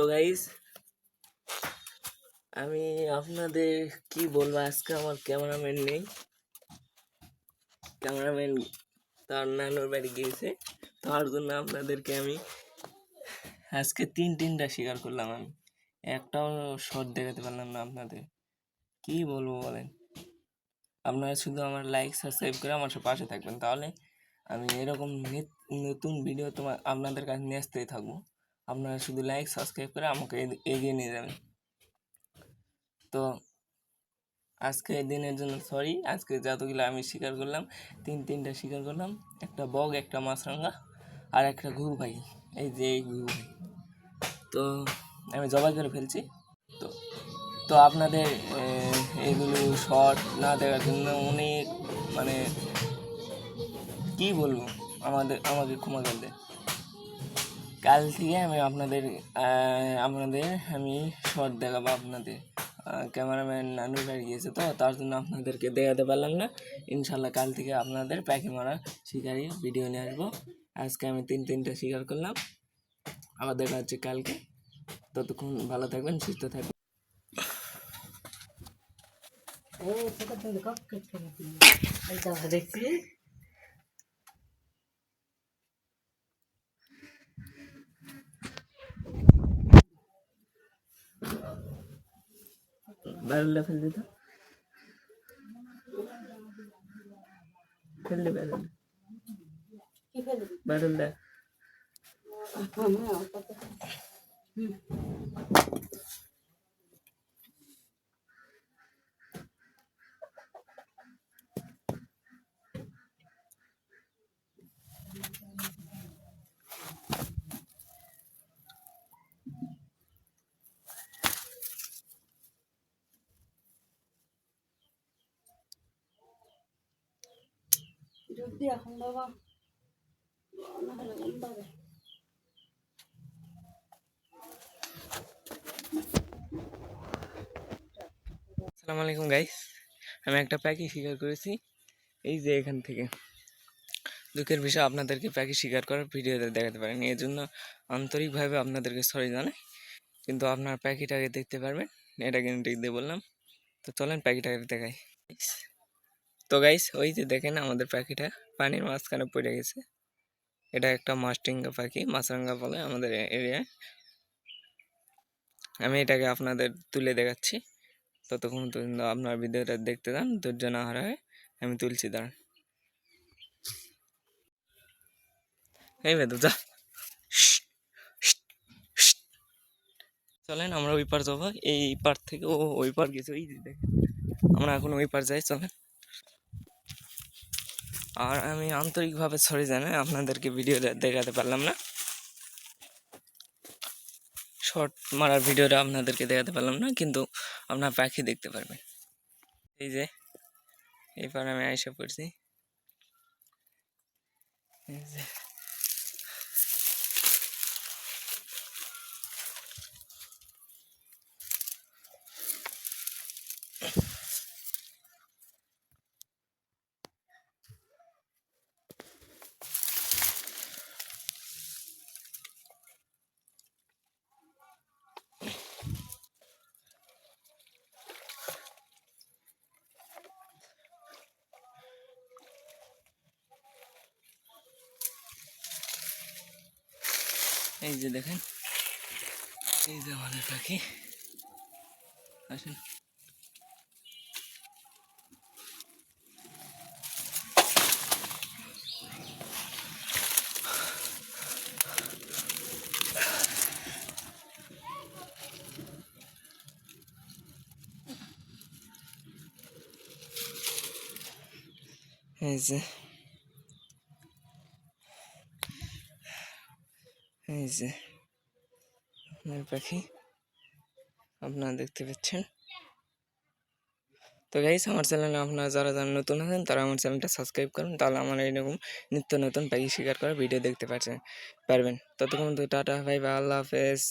তো গাইস আমি আপনাদের কি বলব, আজকে আমার ক্যামেরাম্যান নেই। ক্যামেরাম্যান তার নানুর বাড়ি গিয়েছে, তার জন্য আপনাদেরকে আমি আজকে তিন তিনটা শিকার করলাম আমি। একটাও শট দেখাতে পারলাম না আপনাদের। কি বলব বলেন? আপনারা শুধু আমার লাইক সাবস্ক্রাইব করে আমার পাশে থাকবেন। তাহলে আমি এরকম নতুন ভিডিও তোমার আপনাদের কাছে নিয়ে আসতেই থাকব। আপনারা শুধু লাইক সাবস্ক্রাইব করে আমাকে এগিয়ে নিয়ে যাবেন। তো আজকে দিনের জন্য সরি আজকে যতগুলো আমি শিকার করলাম, তিন তিনটা শিকার করলাম, একটা বগ একটা মাছরাঙ্গা আর একটা ঘুঘু ভাই, এই যে এই ঘুঘু ভাই। তো আমি জবাই করে ফেলছি। তো তো আপনাদের এগুলো শর্ট না দেখার জন্য অনেক মানে কি বলব, আমাদের, আমাকে ক্ষমা করে দেয় কাল থেকে আমি আপনাদের আপনাদের, আমি শর্ট দেখাবো আপনাদের। ক্যামেরাম্যান নানুর বাড়ি গিয়েছে তো, তার জন্য আপনাদেরকে দেখাতে পারলাম না। ইনশাল্লাহ কাল থেকে আপনাদের প্যাকে মারা শিকারি ভিডিও নিয়ে আসব। আজকে আমি তিন তিনটা শিকার করলাম। আবার দেখা হচ্ছে কালকে। ততক্ষণ ভালো থাকবেন, সুস্থ থাকবেন। দেখছি। ব্যারেলটা ফেল দিত ফেল দে ব্যারেল। কি ফেলবি পাবে আসসালামু আলাইকুম গাইস আমি একটা প্যাকি শিকার করেছি। এই যে এখান থেকে। দুঃখের বিষয়, আপনাদেরকে প্যাকি শিকার করার ভিডিওতে দেখাতে পারেন। এর জন্য আন্তরিকভাবে আপনাদেরকে সরি জানাই। কিন্তু আপনার প্যাকিটাকে দেখতে পারবেন। এটা কিন্তু দিয়ে বললাম। তো চলেন প্যাকিটাকে দেখাই। তো গাইস ওই যে দেখেন আমাদের পাখিটা পানির মাঝখানে পড়ে গেছে। এটা একটা মাস্টিঙ্গা পাখি মাছরাঙ্গা বলে আমাদের এরিয়ায় আমি এটাকে আপনাদের তুলে দেখাচ্ছি। ততক্ষণ পর্যন্ত আপনার ভিডিওটা দেখতে যান, ধৈর্য না হারায়। আমি তুলছি, দাঁড়ান। এই বেদু যা। চলেন আমরা ওই পার যাব এই পার থেকে ও ওই পার গেছে ওই দেখেন আমরা এখন ওই পার যাই চলেন আর আমি আন্তরিকভাবে সরি জানাই, আপনাদেরকে ভিডিও দেখাতে পারলাম না। শর্ট মারার ভিডিওটা আপনাদেরকে দেখাতে পারলাম না, কিন্তু আপনার পাখি দেখতে পারবেন। এই যে এইবার আমি আইসা পড়ছি। এই যে। এই যে দেখেন এই যে আমাদের পাখি। আসেন। এই যে এই যে, আপনার পাখি, আপনারা দেখতে পাচ্ছেন? তো গাইস আমার চ্যানেলে আপনারা যারা যারা নতুন আছেন, তারা আমার চ্যানেলটা সাবস্ক্রাইব করুন, তাহলে আমার এইরকম নিত্য নতুন পাখি শিকার করার ভিডিও দেখতে পাচ্ছেন পারবেন। ততক্ষণ তো টাটা ভাই বা আল্লাহ হাফেজ।